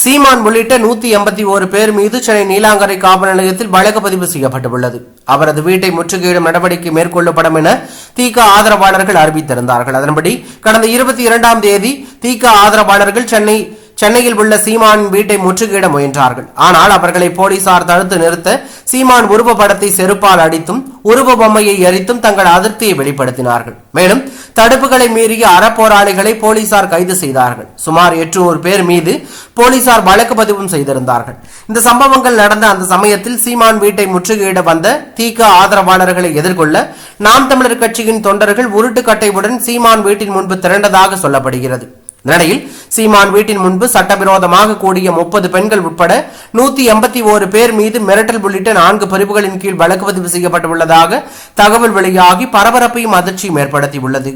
சீமான் உள்ளிட்ட நூத்தி எண்பத்தி ஒரு பேர் மீது சென்னை நீலாங்கரை காவல் நிலையத்தில் வழக்கு பதிவு செய்யப்பட்டுள்ளது. அவரது வீட்டை முற்றுகையிடும் நடவடிக்கை மேற்கொள்ளப்படும் என திக ஆதரவாளர்கள் அறிவித்திருந்தார்கள். அதன்படி கடந்த இருபத்தி இரண்டாம் தேதி திக ஆதரவாளர்கள் சென்னை சென்னையில் உள்ள சீமான் வீட்டை முற்றுகையிட முயன்றார்கள். ஆனால் அவர்களை போலீசார் தடுத்து நிறுத்த சீமான் உருவ படத்தை செருப்பால் அடித்தும் உருவ பொம்மையை எரித்தும் தங்கள் அதிருப்தியை வெளிப்படுத்தினார்கள். மேலும் தடுப்புகளை மீறிய அறப்போராளிகளை போலீசார் கைது செய்தார்கள். சுமார் எட்நூறு பேர் மீது போலீசார் வழக்கு பதிவும் செய்திருந்தார்கள். இந்த சம்பவங்கள் நடந்த அந்த சமயத்தில் சீமான் வீட்டை முற்றுகையிட வந்த திக ஆதரவாளர்களை எதிர்கொள்ள நாம் தமிழர் கட்சியின் தொண்டர்கள் உருட்டுக்கட்டையுடன் சீமான் வீட்டின் முன்பு திரண்டதாக சொல்லப்படுகிறது. நிலையில் சீமான் வீட்டின் முன்பு சட்டவிரோதமாக கூடிய முப்பது பெண்கள் உட்பட நூத்தி எண்பத்தி ஓரு பேர் மீது மிரட்டல் உள்ளிட்ட நான்கு பிரிவுகளின் கீழ் வழக்கு பதிவு செய்யப்பட்டுள்ளதாக தகவல் வெளியாகி பரபரப்பையும் அதிர்ச்சியும் ஏற்படுத்தியுள்ளது.